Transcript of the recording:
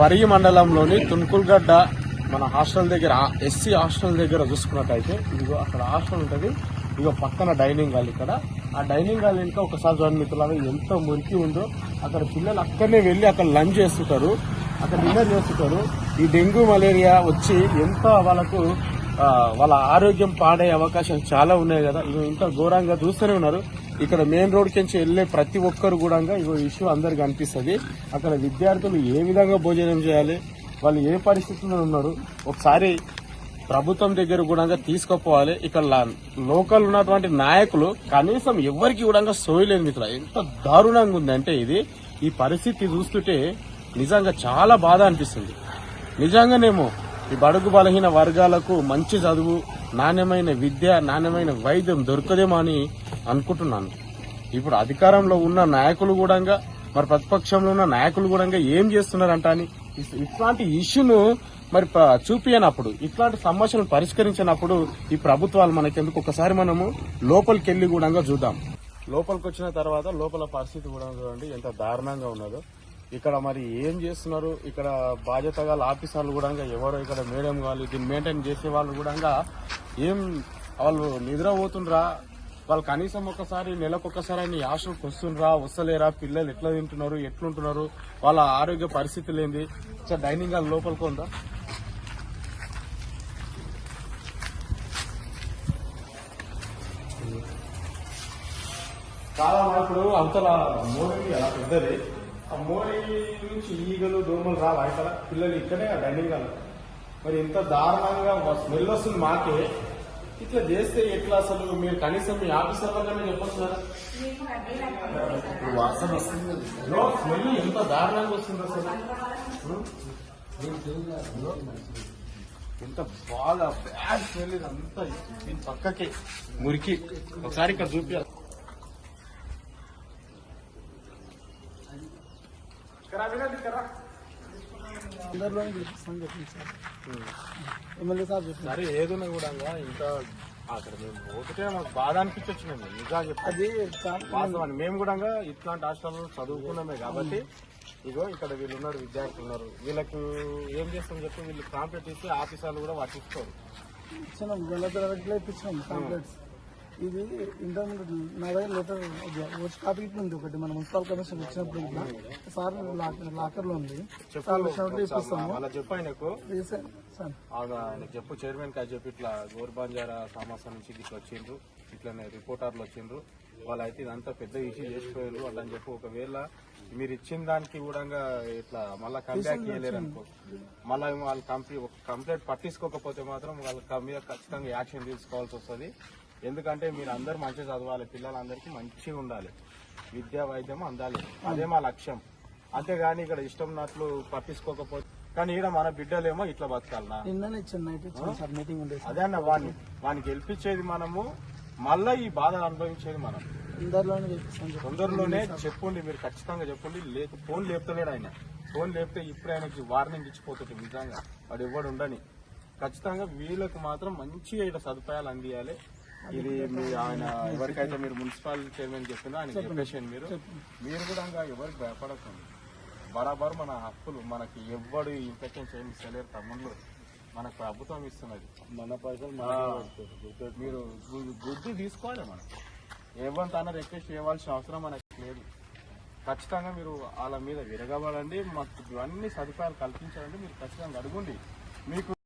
పరిగి మండలంలోని తుణుకుల్గడ్డ మన హాస్టల్ దగ్గర ఎస్సీ హాస్టల్ దగ్గర చూసుకున్నట్టయితే ఇదిగో అక్కడ హాస్టల్ ఉంటుంది. ఇదిగో పక్కన డైనింగ్ హాల్ ఇక్కడ. ఆ డైనింగ్ హాల్ ఇంకా ఒకసారి చూడండి మిత్రులారా ఎంత మురికి ఉందో అక్కడ పిల్లలు అక్కడనే వెళ్ళి అక్కడ లంచ్ చేస్తుంటారు. అక్కడ డిన్నర్ చేస్తుంటారు. ఈ డెంగ్యూ మలేరియా వచ్చి ఎంత వాళ్ళకు వాళ్ళ ఆరోగ్యం పాడే అవకాశం చాలా ఉన్నాయి కదా. ఇవి ఇంత ఘోరంగా చూస్తూనే ఉన్నారు. ఇక్కడ మెయిన్ రోడ్ కించి వెళ్ళే ప్రతి ఒక్కరు కూడా ఇగో ఇష్యూ అందరికి అనిపిస్తుంది. అక్కడ విద్యార్థులు ఏ విధంగా భోజనం చేయాలి వాళ్ళు ఏ పరిస్థితుల్లో ఉన్నారు ఒకసారి ప్రభుత్వం దగ్గర కూడా తీసుకుపోవాలి. ఇక్కడ లోకల్ ఉన్నటువంటి నాయకులు కనీసం ఎవరికి కూడా సోయలేదు ఇక్కడ ఎంత దారుణంగా ఉంది అంటే ఇది. ఈ పరిస్థితి చూస్తుంటే నిజంగా చాలా బాధ అనిపిస్తుంది. నిజంగానేమో ఈ బడుగు బలహీన వర్గాలకు మంచి చదువు నాణ్యమైన విద్య నాణ్యమైన వైద్యం దొరకదేమో అని అనుకుంటున్నాను. ఇప్పుడు అధికారంలో ఉన్న నాయకులు కూడా మరి ప్రతిపక్షంలో ఉన్న నాయకులు కూడా ఏం చేస్తున్నారంట అని ఇట్లాంటి ఇష్యూను మరి ప- ఇట్లాంటి సమస్యలను పరిష్కరించినప్పుడు ఈ ప్రభుత్వాలు మనకెందుకు? ఒకసారి మనము లోపలికి వెళ్ళి కూడా చూద్దాం. లోపలికి వచ్చిన తర్వాత లోపల పరిస్థితి కూడా చూడండి ఎంత దారుణంగా ఉన్నదో. ఇక్కడ మరి ఏం చేస్తున్నారు? ఇక్కడ బాధ్యత గల ఆఫీసర్లు కూడా ఎవరో ఇక్కడ మేడం కావాలి దీన్ని మెయింటైన్ చేసే వాళ్ళు కూడా ఏం వాళ్ళు నిద్ర పోతుండ్రా వాళ్ళు కనీసం ఒకసారి నెలకొకసారి ఆయన హాస్టల్కి వస్తుండ్రా వస్తలేరా పిల్లలు ఎట్లా తింటున్నారు ఎట్లుంటున్నారు వాళ్ళ ఆరోగ్య పరిస్థితులు ఏంది సార్ డైనింగ్ హాల్ లోపలికి ఉందా చాలా ఇప్పుడు అవతల మోరీ అలా పెద్దది. ఆ మోరీ నుంచి ఈగలు దోమలు రావు ఇక్కడ? పిల్లలు ఇక్కడే ఆ డైనింగ్ హాల్ మరి ఇంత దారుణంగా స్మెల్ వస్తుంది మాకే. ఇట్లా చేస్తే ఎట్లా అసలు? మీరు కనీసం మీ ఆఫీసర్ వల్లనే చెప్పొచ్చు కదా వాసన వస్తుంది స్మెల్ ఎంత దారుణంగా వస్తుంది అసలు? ఎంత బాగా బ్యాడ్ స్మెల్ ఇదంతా దీని పక్కకి. మురికి. ఒకసారి ఇక్కడ చూపించాలి ఇక్కడ ఇక్కడ అందరిలోనే చూపిస్తాను చెప్పింది సార్ ఎమ్మెల్యే సార్ సరే ఏదున్నా కూడా ఇంకా అక్కడ మేము ఒకటే మాకు బాధ అనిపించచ్చు మేము నిజంగా చాలా వాస్తవాన్ని మేము కూడా ఇట్లాంటి హాస్టల్లో చదువుకున్నామే కాబట్టి ఇగో ఇక్కడ వీళ్ళు ఉన్నారు విద్యార్థులు ఉన్నారు. వీళ్ళకు ఏం చేస్తాం చెప్పి వీళ్ళు కాంప్లీట్ ఇస్తే ఆఫీసర్లు కూడా పట్టించుకోరు. ఇచ్చినాం తరగతిలో ఇప్పించినాం కాంప్లెట్స్ ఇది ఇంటర్మీడియట్ నా దగ్గర లెటర్ వచ్చి కాపీ ఉంది ఒకటి. మన మున్సిపల్ కమిషన్ ఇచ్చినప్పుడు ఇట్లా సార్ లాకర్లో ఉంది. సార్ వచ్చినప్పుడు ఇప్పిస్తాము. అలా చెప్పు ఆయనకు. ఆయనకు చైర్మన్ కా చెప్పి ఇట్లా గోర్బాంజారా సమాసం నుంచి ఇట్లా వచ్చిండ్రు. ఇట్లనే రిపోర్టర్లు వచ్చిండ్రు. వాళ్ళు అయితే ఇదంతా పెద్ద ఇష్యూ చేసిపోయారు అని చెప్పి. ఒకవేళ మీరు ఇచ్చిన దానికి కూడా ఇట్లా మళ్ళీ కంబ్యాక్ చేయలేరు అనుకో. మళ్ళీ వాళ్ళు కంప్లీట్ కంప్లైంట్ పట్టించుకోకపోతే మాత్రం వాళ్ళ మీద ఖచ్చితంగా యాక్షన్ తీసుకోవాల్సి వస్తుంది. ఎందుకంటే మీరు అందరూ మంచిగా చదవాలి పిల్లలందరికీ మంచిగా ఉండాలి. విద్యా వైద్యం అందాలి. అదే మా లక్ష్యం. అంతేగాని ఇక్కడ ఇష్టం ఉన్నట్లు పట్టించుకోకపోతే కానీ ఈడ మన బిడ్డలేమో ఇట్లా బతకాలనా? నిన్ననే మీటింగ్ సార్ అదే అన్న వాడిని వాడిని గెలిపించేది మనము మళ్ళా ఈ బాధలు అనుభవించేది మనం. అందరిలోనే చూపిస్తాను చెప్పండి. తొందరలోనే చెప్పండి మీరు ఖచ్చితంగా చెప్పండి లేక ఫోన్ లేపుతలేడు ఆయన. ఫోన్ లేపితే ఇప్పుడు ఆయనకి వార్నింగ్ ఇచ్చిపోతుంది నిజంగా. వాడు ఎవడు ఉండని. ఖచ్చితంగా వీళ్ళకి మాత్రం మంచిగా ఇక్కడ సదుపాయాలు అందియాలి. ఇది మీ ఆయన ఎవరికైతే మీరు మున్సిపల్ చైర్మన్ చెప్పిందో ఆయన చెప్పేసాను మీరు. మీరు కూడా ఇంకా ఎవరికి భయపడకండి. బరాబర్ మన హక్కులు మనకి ఎవ్వడు ఇన్ఫెక్షన్ చేయలేరు తమ్ముళ్ళు మనకు ప్రభుత్వం ఇస్తున్నది. మన పైసలు మీరు గుడ్డు తీసుకోవాలి మనం. ఏమంతన్నా రిక్వెస్ట్ చేయవలసిన అవసరం మనకి లేదు. ఖచ్చితంగా మీరు వాళ్ళ మీద విరగబడండి మాకు ఇవన్నీ సదుపాయాలు కల్పించాలంటే మీరు ఖచ్చితంగా అడుగుండి. మీకు